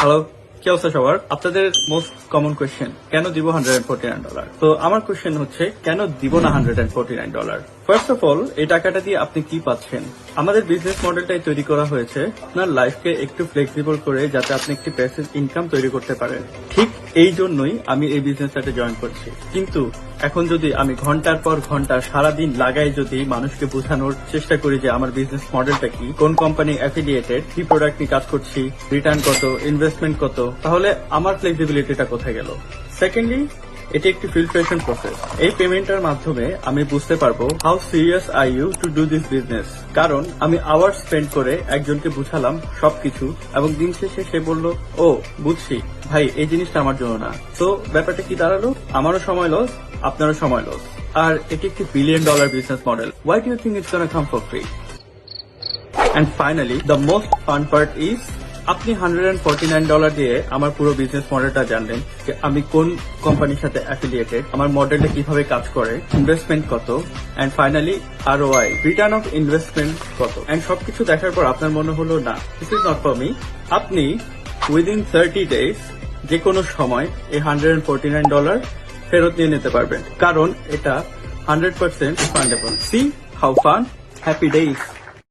hello আপনাদের most common question কেন দিব হান্ড্রেড নাইন ডলার তো আমার কোয়েশ্চেন হচ্ছে, কেন দিব না hundred nine dollar first of all এই টাকাটা দিয়ে আপনি কি পাচ্ছেন? আমাদের বিজনেস মডেলটাই তৈরি করা হয়েছে, আপনার লাইফকে একটু ফ্লেক্সিবল করে যাতে আপনি একটি প্যাসিভ ইনকাম তৈরি করতে পারেন। ঠিক এই জন্যই আমি এই বিজনেসটাতে জয়েন করছি। কিন্তু এখন যদি আমি ঘণ্টার পর ঘণ্টা সারাদিন লাগাই যদি মানুষকে বোঝানোর চেষ্টা করি যে আমার বিজনেস মডেলটা কি, কোন কোম্পানি অ্যাফিলিয়েটেড কি প্রোডাক্ট নিয়ে কাজ করছি রিটার্ন কত ইনভেস্টমেন্ট কত তাহলে আমার ফ্লেক্সিবিলিটিটা কোথায় গেল? সেকেন্ডলি এটি একটি ফিল্ট্রেশন প্রসেস এই পেমেন্টের মাধ্যমে আমি বুঝতে পারব how serious I you to do this business কারণ আমি আওয়ার স্পেন্ড করে একজনকে বুঝালাম সবকিছু, এবং দিন শেষে সে বলল, ও, বুঝছি। ভাই, এই জিনিসটা আমার জন্য না। তো ব্যাপারটা কি দাঁড়াল? আমারও সময় লস আপনারও সময় লস আর এটি একটি billion dollar business model why do you think it's come for free and finally the most fun part is আপনি hundred and forty nine dollar দিয়ে আমার পুরো বিজনেস মডেলটা জানলেন যে আমি কোন কোম্পানির সাথে অ্যাফিলিয়েটেড আমার মডেলটা কীভাবে কাজ করে ইনভেস্টমেন্ট কত and finally R Y return of investment কত। অ্যান্ড সবকিছু দেখার পর আপনার মনে হলো, না দিস ইজ নট ফর আপনি উইদিন থার্টি ডেজ যে কোনো সময় এই hundred and forty nine dollar ফেরত নিয়ে নিতে পারবেন। কারণ এটা hundred percent fundable see how fun happy days